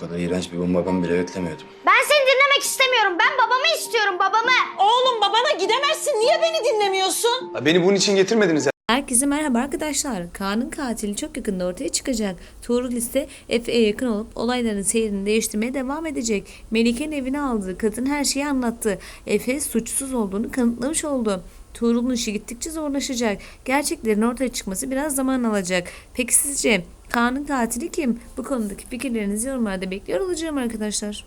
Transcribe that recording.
Bu kadar iğrenç bir bomba ben bile beklemiyordum. Ben seni dinlemek istemiyorum. Ben babamı istiyorum babamı. Oğlum babana gidemezsin. Niye beni dinlemiyorsun? Ha, Beni bunun için getirmediniz ya. Herkese merhaba arkadaşlar. Kaan'ın katili çok yakında ortaya çıkacak. Tuğrul ise Efe'ye yakın olup olayların seyrini değiştirmeye devam edecek. Melike'nin evine aldığı kadın her şeyi anlattı. Efe suçsuz olduğunu kanıtlamış oldu. Tuğrul'un işi gittikçe zorlaşacak. Gerçeklerin ortaya çıkması biraz zaman alacak. Peki sizce Kaan'ın katili kim? Bu konudaki fikirlerinizi yorumlarda bekliyor olacağım arkadaşlar.